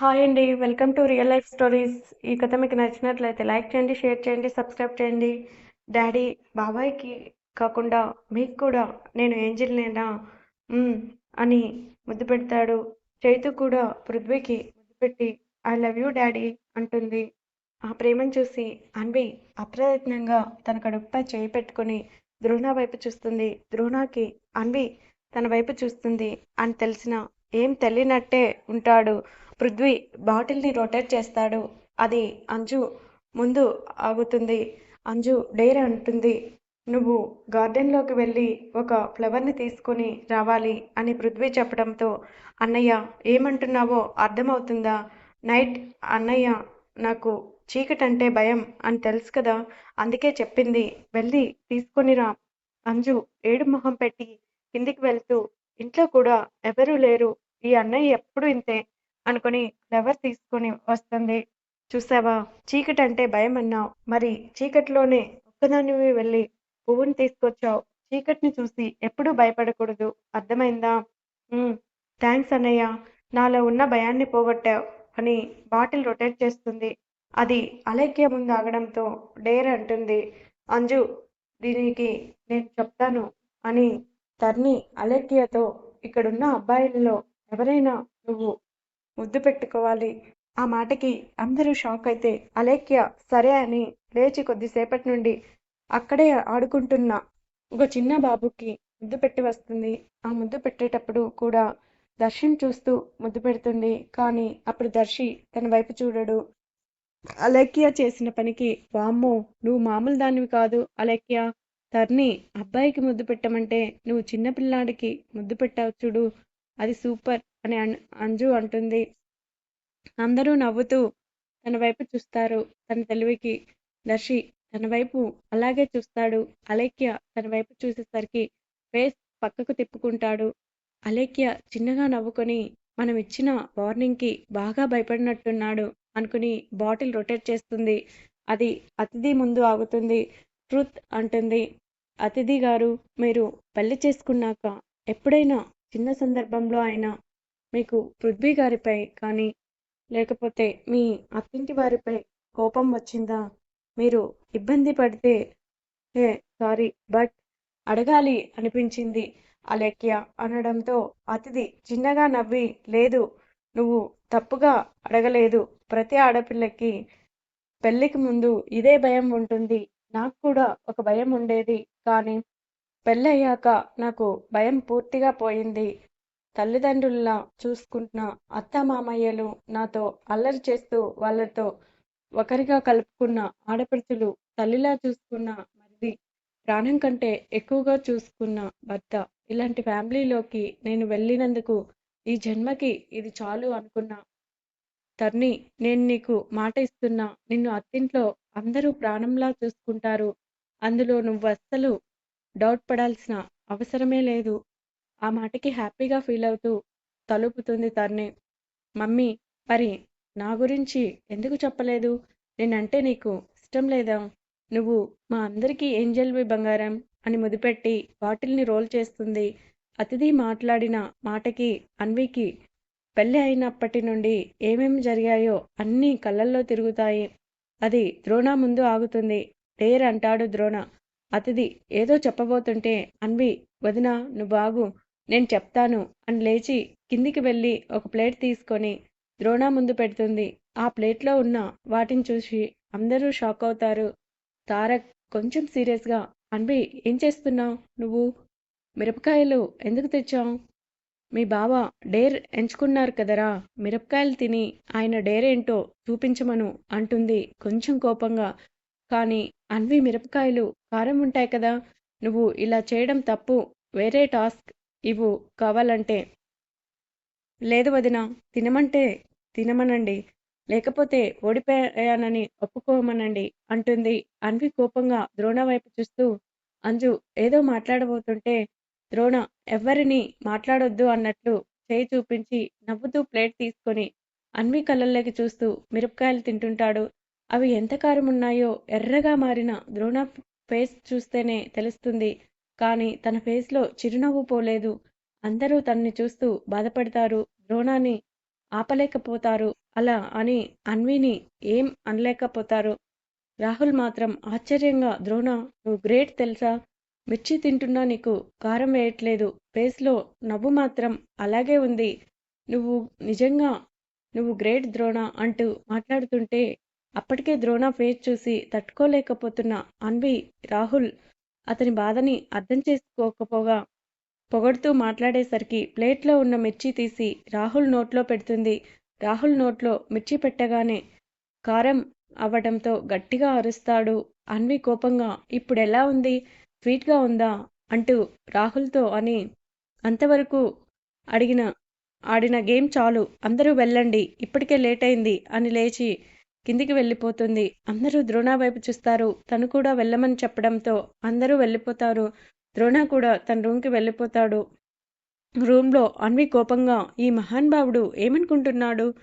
Hi అండి welcome to real life stories ఈ కథ మీకు నచ్చినట్లయితే లైక్ చేయండి షేర్ చేయండి సబ్స్క్రైబ్ చేయండి. డాడీ బాబాయ్కి కాకుండా మీకు కూడా నేను ఏంజిల్నేనా మ్మ్ అని ముద్దు పెడతాడు. చైతు కూడా పృథ్వీకి ముద్దు పెట్టి ఐ లవ్ యూ డాడీ అంటుంది. ఆ ప్రేమను చూసి అన్వి అప్రయత్నంగా తన కడుపుపై చేయి పెట్టుకుని ద్రోణ వైపు చూస్తుంది. ద్రోణకి అన్వి తన వైపు చూస్తుంది. అని తెలిసిన ఏం తెలియనట్టే ఉంటాడు. పృథ్వీ బాటిల్ని రొటేట్ చేస్తాడు. అది అంజు ముందు ఆగుతుంది. అంజు డేర్ అంటుంది. నువ్వు గార్డెన్లోకి వెళ్ళి ఒక ఫ్లవర్ని తీసుకొని రావాలి అని పృథ్వీ చెప్పడంతో అన్నయ్య ఏమంటున్నావో అర్థమవుతుందా? నైట్ అన్నయ్య నాకు చీకటంటే భయం అని తెలుసు కదా అందుకే చెప్పింది. వెళ్ళి తీసుకొని రా. అంజు ఏడు మొహం పెట్టి కిందికి వెళ్తూ ఇంట్లో కూడా ఎవరూ లేరు. ఈ అన్నయ్య ఎప్పుడు ఇంతే? అనుకుని ఫ్లవర్ తీసుకొని వస్తుంది. చూసావా? చీకటి అంటే భయం అన్నావు మరి చీకటిలోనే ఒక్కదానివి వెళ్ళి పువ్వుని తీసుకొచ్చావు. చీకటిని చూసి ఎప్పుడూ భయపడకూడదు. అర్థమైందా? థ్యాంక్స్ అన్నయ్య. నాలో ఉన్న భయాన్ని పోగొట్టావు అని బాటిల్ రొటేట్ చేస్తుంది. అది అలైక్య ముందు ఆగడంతో డేర్ అంటుంది. అంజు దీనికి నేను చెప్తాను అని తర్ని అలేఖ్యతో ఇక్కడున్న అబ్బాయిల్లో ఎవరైనా నువ్వు ముద్దు పెట్టుకోవాలి. ఆ మాటకి అందరూ షాక్ అయితే అలేఖ్య సరే అని లేచి కొద్దిసేపటి నుండి అక్కడే ఆడుకుంటున్న. ఒక చిన్న బాబుకి ముద్దు పెట్టి వస్తుంది. ఆ ముద్దు పెట్టేటప్పుడు కూడా దర్శన్ చూస్తూ ముద్దు పెడుతుంది. కానీ అప్పుడు దర్శి తన వైపు చూడడు. అలేఖ్య చేసిన పనికి వామ్మో నువ్వు మామూలు దానివి కాదు అలేఖ్య. తర్ని అబ్బాయికి ముద్దు పెట్టమంటే నువ్వు చిన్నపిల్లాడికి ముద్దు పెట్టావు చూడు. అది సూపర్ అని అంజు అంటుంది. అందరూ నవ్వుతూ తన వైపు చూస్తారు. తన తెలివికి దర్శి తన వైపు అలాగే చూస్తాడు. అలేఖ్య తన వైపు చూసేసరికి ఫేస్ పక్కకు తిప్పుకుంటాడు. అలేఖ్య చిన్నగా నవ్వుకొని మనం ఇచ్చిన వార్నింగ్కి బాగా భయపడినట్టున్నాడు అనుకుని బాటిల్ రొటేట్ చేస్తుంది. అది అతిథి ముందు ఆగుతుంది. ట్రూత్ అంటుంది. అతిథి గారు మీరు పెళ్ళి చేసుకున్నాక ఎప్పుడైనా చిన్న సందర్భంలో అయినా మీకు పృథ్వీ గారిపై కానీ లేకపోతే మీ అత్తింటి వారిపై కోపం వచ్చిందా? మీరు ఇబ్బంది పడితే ఏ సారీ బట్ అడగాలి అనిపించింది అలేఖ్య అనడంతో అతిథి చిన్నగా నవ్వి లేదు నువ్వు తప్పుగా అడగలేదు. ప్రతి ఆడపిల్లకి పెళ్ళికి ముందు ఇదే భయం ఉంటుంది. నాకు కూడా ఒక భయం ఉండేది. కానీ పెళ్ళయ్యాక నాకు భయం పూర్తిగా పోయింది. తల్లిదండ్రుల్లా చూసుకుంటున్న అత్త మామయ్యలు నాతో అల్లరి చేస్తూ వాళ్ళతో ఒకరిగా కలుపుకున్న ఆడపడుచులు తల్లిలా చూసుకున్న మరిది ప్రాణం కంటే ఎక్కువగా చూసుకున్న భర్త. ఇలాంటి ఫ్యామిలీలోకి నేను వెళ్ళినందుకు ఈ జన్మకి ఇది చాలు అనుకున్నా. తర్ని నేను నీకు మాట ఇస్తున్నా. నిన్ను అత్తింట్లో అందరూ ప్రాణంలా చూసుకుంటారు. అందులో నువ్వు అస్సలు డౌట్ పడాల్సిన అవసరమే లేదు. ఆ మాటకి హ్యాపీగా ఫీల్ అవుతూ తలుపుతుంది తన్ని. మమ్మీ మరి నా గురించి ఎందుకు చెప్పలేదు? నేనంటే నీకు ఇష్టం లేదా? నువ్వు మా అందరికీ ఏంజల్వి బంగారం అని ముదిపెట్టి బాటిల్ని రోల్ చేస్తుంది. అతిథి మాట్లాడిన మాటకి అన్వికి పెళ్ళి అయినప్పటి నుండి ఏమేమి జరిగాయో అన్నీ కళ్ళల్లో తిరుగుతాయి. అది ద్రోణ ముందు ఆగుతుంది. డేర్ అంటాడు ద్రోణ అతిథి ఏదో చెప్పబోతుంటే అన్వి వదిన నువ్వు బాగు నేను చెప్తాను అని లేచి కిందికి వెళ్ళి ఒక ప్లేట్ తీసుకొని ద్రోణ ముందు పెడుతుంది. ఆ ప్లేట్లో ఉన్న వాటిని చూసి అందరూ షాక్ అవుతారు. తారక్ కొంచెం సీరియస్గా అన్వి ఏం చేస్తున్నావు? నువ్వు మిరపకాయలు ఎందుకు తెచ్చావు? మీ బావ డేర్ ఎంచుకున్నారు కదరా మిరపకాయలు తిని ఆయన డేర్ ఏంటో చూపించమను అంటుంది కొంచెం కోపంగా. కానీ అన్వి మిరపకాయలు కారం ఉంటాయి కదా నువ్వు ఇలా చేయడం తప్పు వేరే టాస్క్ ఇవ్వు కావాలంటే. లేదు వదిన తినమంటే తినమనండి లేకపోతే ఓడిపోయానని ఒప్పుకోమనండి అంటుంది అన్వి కోపంగా ద్రోణ వైపు చూస్తూ. అంజు ఏదో మాట్లాడబోతుంటే ద్రోణ ఎవ్వరిని మాట్లాడొద్దు అన్నట్లు చేయి చూపించి నవ్వుతూ ప్లేట్ తీసుకొని అన్వి కళ్ళల్లోకి చూస్తూ మిరపకాయలు తింటుంటాడు అవి ఎంత కారం ఉన్నాయో ఎర్రగా మారిన ద్రోణ ఫేస్ చూస్తేనే తెలుస్తుంది. కానీ తన ఫేస్లో చిరునవ్వు పోలేదు. అందరూ తనని చూస్తూ బాధపడతారు. ద్రోణాన్ని ఆపలేకపోతారు. అలా అని అన్విని ఏం అనలేకపోతారు? రాహుల్ మాత్రం ఆశ్చర్యంగా ద్రోణ నువ్వు గ్రేట్ తెలుసా? మిర్చి తింటున్నా నీకు కారం వేయట్లేదు. ఫేస్లో నవ్వు మాత్రం అలాగే ఉంది. నువ్వు నిజంగా నువ్వు గ్రేట్ ద్రోణ అంటూ మాట్లాడుతుంటే అప్పటికే ద్రోణ ఫేస్ చూసి తట్టుకోలేకపోతున్న అన్వి రాహుల్ అతని బాధని అర్థం చేసుకోకపోగా పొగడుతూ మాట్లాడేసరికి ప్లేట్లో ఉన్న మిర్చి తీసి రాహుల్ నోట్లో పెడుతుంది. రాహుల్ నోట్లో మిర్చి పెట్టగానే కారం అవ్వడంతో గట్టిగా అరుస్తాడు అన్వి కోపంగా. ఇప్పుడు ఎలా ఉంది? స్వీట్గా ఉందా అంటూ రాహుల్తో అని అంతవరకు అడిగిన ఆడిన గేమ్ చాలు. అందరూ వెళ్ళండి. ఇప్పటికే లేట్ అయింది అని లేచి కిందికి వెళ్ళిపోతుంది. అందరూ ద్రోణ వైపు చూస్తారు. తను కూడా వెళ్ళమని చెప్పడంతో అందరూ వెళ్ళిపోతారు. ద్రోణ కూడా తన రూమ్కి వెళ్ళిపోతాడు. రూమ్లో అన్వి కోపంగా ఈ మహాన్భావుడు ఏమనుకుంటున్నాడు?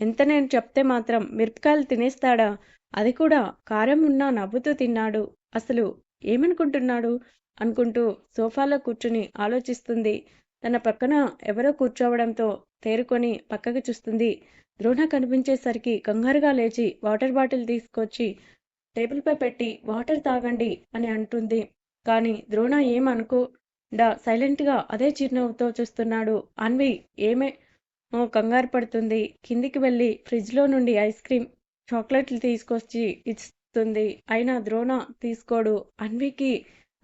ఎంత నేను చెప్తే మాత్రం మిరపకాయలు తినేస్తాడా? అది కూడా కారం ఉన్నా నవ్వుతూ తిన్నాడు. అసలు ఏమనుకుంటున్నాడు? అనుకుంటూ సోఫాలో కూర్చుని ఆలోచిస్తుంది. తన పక్కన ఎవరో కూర్చోవడంతో తేరుకొని పక్కకి చూస్తుంది. ద్రోణ కనిపించేసరికి కంగారుగా లేచి వాటర్ బాటిల్ తీసుకొచ్చి టేబుల్పై పెట్టి వాటర్ తాగండి అని అంటుంది. కానీ ద్రోణ ఏమనుకోడా సైలెంట్గా అదే చిరునవ్వుతో చూస్తున్నాడు. అన్వి ఏమే? కంగారు పడుతుంది. కిందికి వెళ్ళి ఫ్రిడ్జ్లో నుండి ఐస్ క్రీమ్ చాక్లెట్లు తీసుకొచ్చి ఇస్తుంది. అయినా ద్రోణ తీసుకోడు. అన్వికి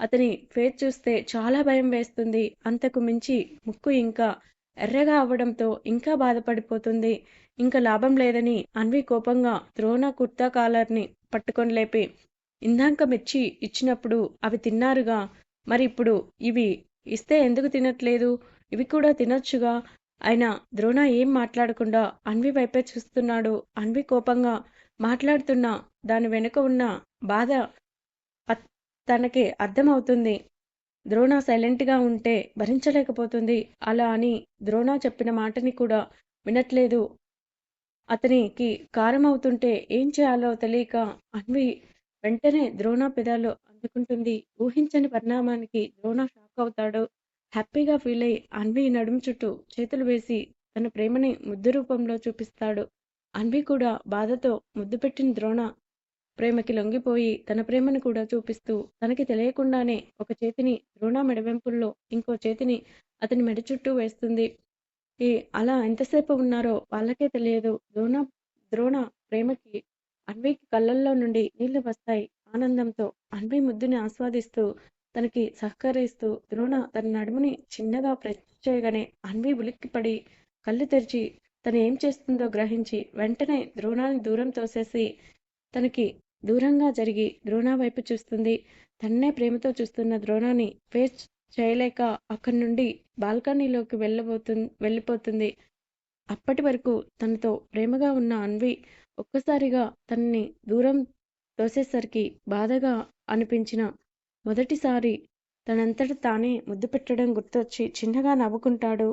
అతని ఫేస్ చూస్తే చాలా భయం వేస్తుంది. అంతకు మించి ముక్కు ఇంకా ఎర్రగా అవ్వడంతో ఇంకా బాధపడిపోతుంది. ఇంకా లాభం లేదని అన్వి కోపంగా ద్రోణ కుర్తా కాలర్ని పట్టుకొని లేపి ఇందాక మిర్చి ఇచ్చినప్పుడు అవి తిన్నారుగా. మరి ఇప్పుడు ఇవి ఇస్తే ఎందుకు తినట్లేదు? ఇవి కూడా తినొచ్చుగా అయినా ద్రోణ ఏం మాట్లాడకుండా అన్వి వైపే చూస్తున్నాడు. అన్వి కోపంగా మాట్లాడుతున్న దాని వెనుక ఉన్న బాధ తనకి అర్థమవుతుంది. ద్రోణ సైలెంట్గా ఉంటే భరించలేకపోతుంది. అలా అని ద్రోణ చెప్పిన మాటని కూడా వినట్లేదు. అతనికి కారం అవుతుంటే ఏం చేయాలో తెలియక అన్వి వెంటనే ద్రోణ పెదాలు అందుకుంటుంది. ఊహించని పరిణామానికి ద్రోణ షాక్ అవుతాడు. హ్యాపీగా ఫీల్ అయి అన్వి నడుము చుట్టూ చేతులు వేసి తన ప్రేమని ముద్దు రూపంలో చూపిస్తాడు. అన్వి కూడా బాధతో ముద్దు పెట్టిన ద్రోణ ప్రేమకి లొంగిపోయి తన ప్రేమను కూడా చూపిస్తూ తనకి తెలియకుండానే ఒక చేతిని ద్రోణ మెడవెంపుల్లో ఇంకో చేతిని అతని మెడ చుట్టూ వేస్తుంది. ఈ అలా ఎంతసేపు ఉన్నారో వాళ్ళకే తెలియదు. ద్రోణ ద్రోణ ప్రేమకి అన్వికి కళ్ళల్లో నుండి నీళ్ళు వస్తాయి. ఆనందంతో అన్వి ముద్దుని ఆస్వాదిస్తూ తనకి సహకరిస్తూ ద్రోణ తన నడుముని చిన్నగా ప్రెస్ చేయగానే అన్వి ఉలిక్కిపడి కళ్ళు తెరిచి తను ఏం చేస్తుందో గ్రహించి వెంటనే ద్రోణాన్ని దూరం తోసేసి తనకి దూరంగా జరిగి ద్రోణ వైపు చూస్తుంది. తన్నే ప్రేమతో చూస్తున్న ద్రోణాన్ని ఫేస్ చేయలేక అక్కడి నుండి బాల్కనీలోకి వెళ్ళబోతు వెళ్ళిపోతుంది. అప్పటి వరకు తనతో ప్రేమగా ఉన్న అన్వి ఒక్కసారిగా తనని దూరం తోసేసరికి బాధగా అనిపించిన మొదటిసారి తనంతట తానే ముద్దు పెట్టడం గుర్తొచ్చి చిన్నగా నవ్వుకుంటాడు.